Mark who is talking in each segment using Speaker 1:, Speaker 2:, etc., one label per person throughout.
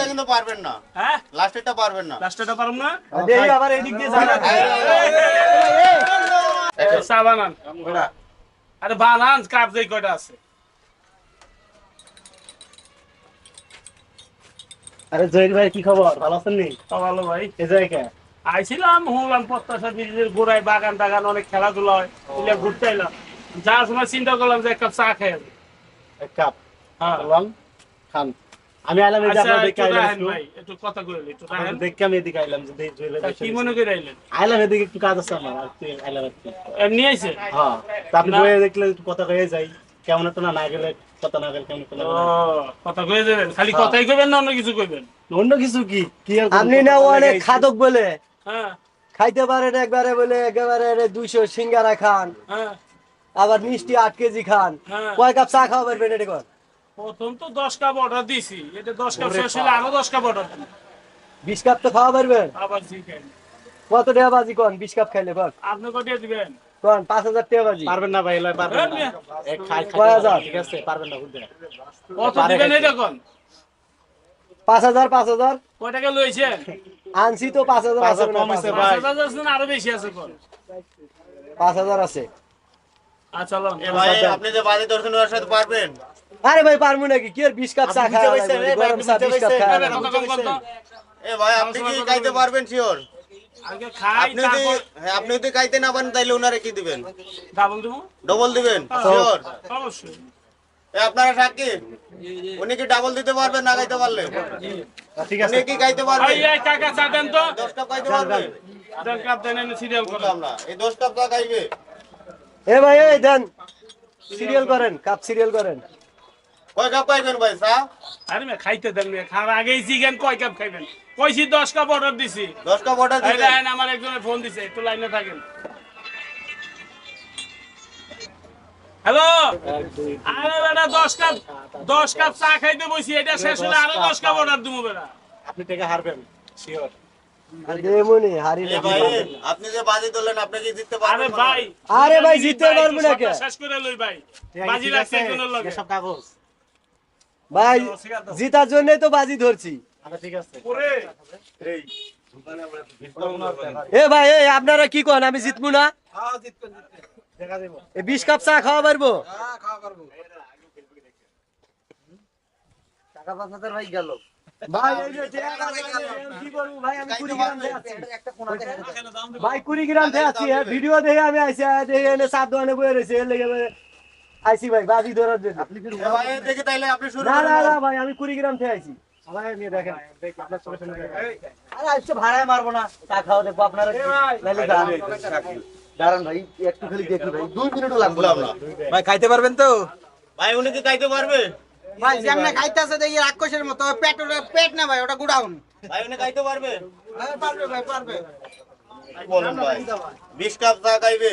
Speaker 1: আরে ভাই কি
Speaker 2: খবর ভালো আছেন
Speaker 3: ভালো ভাই আইছিলাম হুলাম প্রত্যাশা নিজেদের গোড়ায় বাগান টাগান অনেক খেলাধুলা হয় ঘুরতে এলাম যা সময় চিন্তা করলাম যে এক কাপ চা খেয়ে এক কাপ হ্যাঁ।
Speaker 2: খান আমি আচ্ছা, আইলাম
Speaker 3: আইলাম একটু কথা কইলি
Speaker 2: একটু এদিকে আইলাম যে দেই
Speaker 3: কি মনে করে আইলেন
Speaker 2: আইলাম এদিকে একটু কাজ আছে আমার আর তুই
Speaker 3: আইলাম আইছে
Speaker 2: হ্যাঁ তা আপনি বইয়ে দেখলে একটু কথা কইয়ে যাই কেমন তো না গেলে কথা না গেলে কেমন
Speaker 3: কথা কইয়ে যাবেন খালি হ্যাঁ। কথাই কইবেন না অন্য কিছু কইবেন
Speaker 2: অন্য কিছু কি কি আপনি না অনেক খাদক বলে হ্যাঁ খাইতে পারেন একবারে বলে একবারে দুইশো সিঙ্গারা খান হ্যাঁ। আবার মিষ্টি আট কেজি খান হ্যাঁ। কয় কাপ চা খাওয়াবেন বেটে কর
Speaker 3: প্রথম তো দশ কাপ অর্ডার দিছি এটা দশ কাপ শেষ হলে আরো কাপ অর্ডার
Speaker 2: কাপ তো খাওয়া আবার জি কত টাকা বাজি কাপ খাইলে
Speaker 3: আপনি কত দিবেন
Speaker 2: পাঁচ হাজার টাকা বাজি
Speaker 3: পারবেন না ভাই পারবেন না
Speaker 2: হ্যাঁ, এক হ্যাঁ। খাই ঠিক আছে পারবেন না
Speaker 3: বুঝলেন কত দিবেন এটা পাঁচ হাজার পাঁচ কয় টাকা লইছেন
Speaker 2: আনছি তো পাঁচ হাজার
Speaker 3: আছে কম ভাই পাঁচ হাজার আছে আরো বেশি আছে আছে আচ্ছা লন
Speaker 1: ভাই আপনি যে বাজি দর্শন ওর সাথে পারবেন
Speaker 2: আরে ভাই পারবো নাকি কি আর বিশ কাপ চা খাই
Speaker 3: বিশ কাপ
Speaker 1: এ ভাই আপনি কি খাইতে পারবেন শিওর আপনি যদি হ্যাঁ, আপনি যদি খাইতে না পারেন তাইলে ওনারে কি দিবেন ডাবল ডবল দিবেন হ্যাঁ, শিওর অবশ্যই আপনারা সাক্ষী উনি কি ডাবল দিতে পারবেন না খাইতে পারলে ঠিক আছে কি পারবেন
Speaker 2: এ ভাই দেন সিরিয়াল করেন কাপ সিরিয়াল করেন
Speaker 1: কয় কাপ
Speaker 3: খাইতে দেন কয় কাপ খাইবেন
Speaker 1: কাপ খাইতে
Speaker 3: এটা শেষ কাপ
Speaker 2: আপনি হারবেন
Speaker 1: আপনি যে বাজি তোলেন আপনি জিততে পারবেন আরে
Speaker 3: ভাই
Speaker 2: আরে ভাই জিততে পারবো
Speaker 3: শেষ করে লই ভাই বাজি লাগছে সব কাগজ
Speaker 2: ভাই জিতার জন্যই তো বাজি ধরছি আচ্ছা, এ ভাই এ আপনারা কি কন আমি জিতবো না হ্যাঁ, বিশ কাপ চা খাওয়া পারবো হ্যাঁ, ভাই কুড়ি গ্রাম আছি ভিডিও দেখে আমি আইসা দেখে চার দোকানে বয়ে রয়েছে আইছি ভাই বাজি ধরার জন্য
Speaker 3: ভাই দেখে তাইলে আপনি
Speaker 2: শুরু না না না ভাই আমি কুড়িগ্রাম থেকে আইছি রাক্ষসের মতো পেট ওটা পেট না ভাই ওটা গুডাউন
Speaker 1: ভাই উনি খাইতে পারবে হ্যাঁ, খাইবে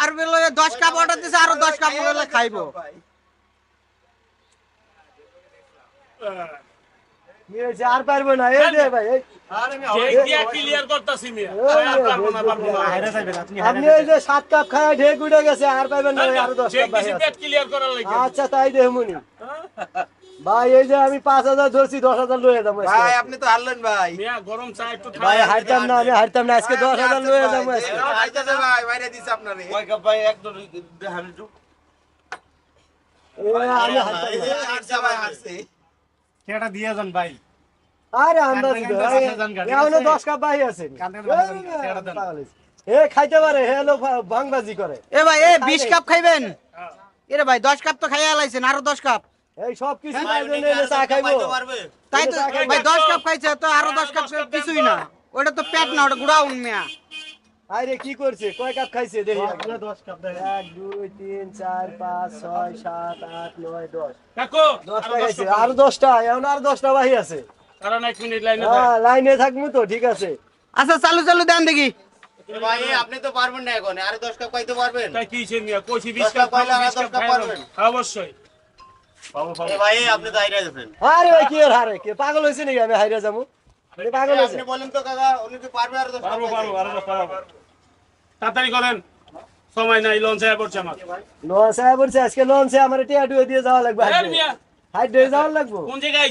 Speaker 3: আর বেলে দশ কাপ অর্ডার দিছে আরো দশ কাপ খাইব ভাই
Speaker 2: যে খায় উঠে গেছে আর পাইবেন আচ্ছা তাই দেহমনি ভাই এই যে আমি পাঁচ হাজার ধরছি দশ হাজার লয়ে যাবো
Speaker 1: ভাই আপনি তো হারলেন ভাই গরম
Speaker 2: চা একটু ভাই হারতাম না আমি হারতাম না আজকে দশ হাজার যাবো ভাই বাইরে আপনারে ভাই ভাই কাপ এ খাইতে পারে করে
Speaker 3: এ ভাই এ বিশ কাপ খাইবেন হ্যাঁ। এরে ভাই দশ কাপ তো আরো দশ কাপ এখন আর আছে হ্যাঁ,
Speaker 2: লাইনে থাকবো তো ঠিক আছে
Speaker 3: আচ্ছা চালু চালু দেন দেখি
Speaker 1: ভাই আপনি তো পারবেন না এখন আর দশ কাপ খাইতে তাই
Speaker 3: কি কাপ পারবেন হ্যাঁ, অবশ্যই
Speaker 1: আরে ভাই
Speaker 2: কি হারে কে পাগল হয়েছে নাকি আমি হাইরা যাবো পাগল
Speaker 1: বলেন তো পারবে আর
Speaker 3: পারবো তাড়াতাড়ি করেন সময় নাই লঞ্চে পড়ছে আমার
Speaker 2: লঞ্চে পড়ছে আজকে আমার টিয়া দিয়ে যাওয়া লাগবে হাইড দিয়ে যাওয়া লাগবো কোন জায়গায়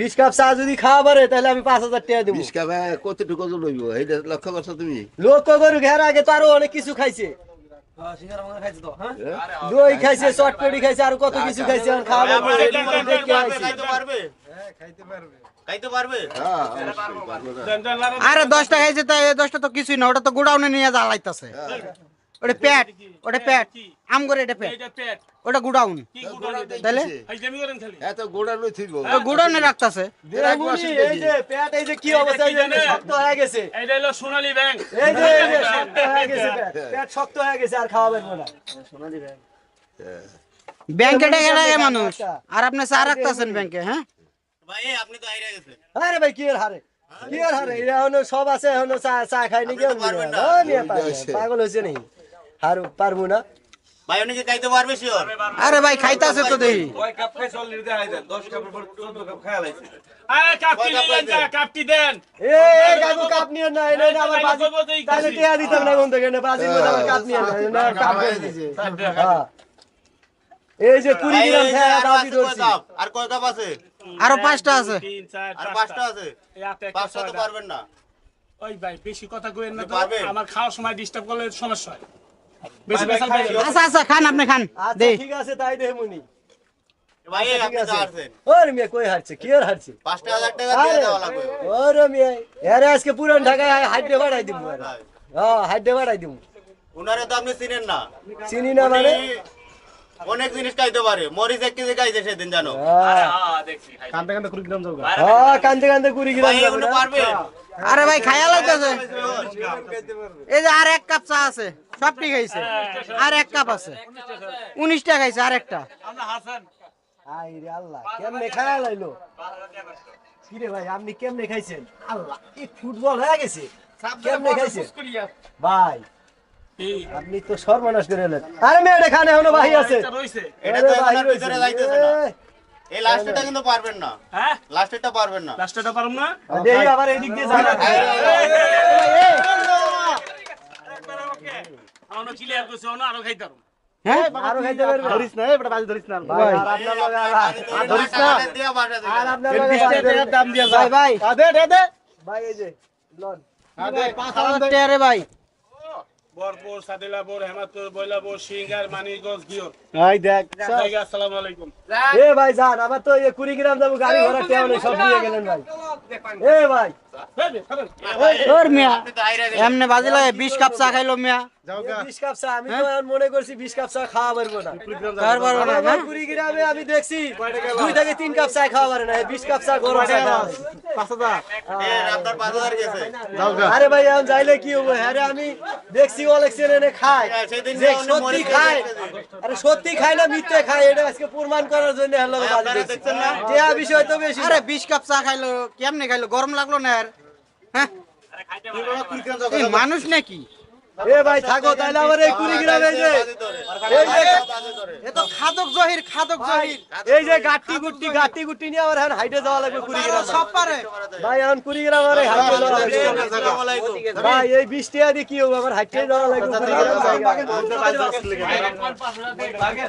Speaker 2: বিশ কাপ চা যদি খাওয়া পারে তাহলে আমি পাঁচ হাজার টাকা দেবো বিশ কাপ হ্যাঁ, কতটুকু ওজন লইব এইটা লক্ষ্য করছো তুমি লক্ষ্য করু ঘের আগে তো আরো অনেক কিছু খাইছে হ্যাঁ, হ্যাঁ? দই খাইছে চটপটি খাইছে আর কত কিছু আচ্ছা, খাইছে আচ্ছা, খাওয়া আরে দশটা খাইছে তাই দশটা তো কিছুই না ওটা তো গোডাউনে নিয়ে জ্বালাইতেছে ওটা প্যাট ওটা প্যাট আম করে এটা প্যাট ওটা তাহলে হ্যাঁ, এত রাখতাছে এই যে প্যাট এই যে কি অবস্থা শক্ত হয়ে গেছে
Speaker 3: হলো সোনালী ব্যাংক
Speaker 2: এই যে শক্ত হয়ে গেছে হ্যাঁ। প্যাট শক্ত হয়ে গেছে আর খাওয়াবেন না সোনালী ব্যাংক ব্যাংকে টাকা মানুষ আর আপনি চা রাখতাছেন ব্যাংকে হ্যাঁ ভাই আপনি তো আরে ভাই কি আর হারে কি আর হারে হলো সব আছে হলো চা চা খাইনি কেউ পাগল হয়েছে নাকি আর পারবো না এই হ্যাঁ আরো পাঁচটা আছে
Speaker 1: আর পাঁচটা আছে পারবেন না
Speaker 3: আমার খাওয়ার সময় ডিস্টার্ব করলে সমস্যা হয়
Speaker 2: আচ্ছা, আচ্ছা, খান আপনি খান আচ্ছা, ঠিক আছে তাই মুনি
Speaker 1: হ্যাঁ, উনারে তো আপনি না
Speaker 2: চিনি না মানে
Speaker 1: অনেক জিনিস পারে মরিচ জানো হ্যাঁ।
Speaker 2: কান্দে কান্দে কুড়ি গ্রাম যাবো হ্যাঁ, কান্দে কান্দে কুড়ি গ্রাম আরে ভাই খায়া লাগতেছে এই যে আর এক কাপ চা আছে সবটি খাইছে আর এক কাপ আছে উনিশটা খাইছে আর একটা আল্লাহ লাইলো কিরে ভাই আপনি খাইছেন আল্লাহ এই ফুটবল হয়ে গেছে ভাই আপনি তো সর্বনাশ করে এলেন আরে মেয়েটা খানে এখনো ভাই আছে
Speaker 1: এটা তো ভিতরে যাইতেছে না এই লাস্টটা কিন্তু পারবেন না হ্যাঁ লাস্টটা পারবেন না
Speaker 3: লাস্টটা পারুম না
Speaker 2: দেই আবার এদিক দিয়ে যান
Speaker 3: আনো ক্লিয়ার করছো না আরো খাইতাম
Speaker 2: হ্যাঁ আরো খাইতে পারবে ধরিস না এটা বাজে ধরিস না ভাই আর আপনার লগে আর ধরিস না আর আপনার লগে
Speaker 3: 20 টাকা দাম দিয়া যায়
Speaker 2: ভাই দে দে দে ভাই এই যে লন আদে 5000 টাকা রে ভাই
Speaker 3: এমনে বাজে লাগে 20
Speaker 2: কাপ চা খাইলো মিয়া 20 কাপ চা আমি হ্যাঁ? মনে করছি বিশ কাপ চা খাওয়া পারবো না খাওয়া হ্যাঁ? কুড়ি গ্রামে আমি দেখছি দুই থেকে তিন কাপ চা খাওয়া পারে না বিশ কাপ চা গরম চা 5000 আরে ভাই যাইলে কি হবে আরে হ্যাঁ আমি দেখছি অনেক এনে খায় হ্যাঁ, সত্যি খায় আরে সত্যি খায় না মিথ্যে খায় এটা আজকে প্রমাণ করার জন্য হলো দেয়া বিষয় তো বেশি আরে বিশ কাপ চা খাইলো কেমনে খাইলো গরম লাগলো না আর হ্যাঁ মানুষ নাকি এ ভাই থাকো তাহলে আমার এই কুড়িগ্রাম এই যে এই খাদক জহির খাদক জহির এই যে গাটি গুটি গাটি গুটি নিয়ে আমার হাইটে যাওয়া লাগবে কুড়িগ্রাম সব পারে ভাই এখন কুড়িগ্রাম আর হাইটে যাওয়া লাগবে ভাই এই বৃষ্টি আদি কি হবে আমার হাইটে যাওয়া লাগবে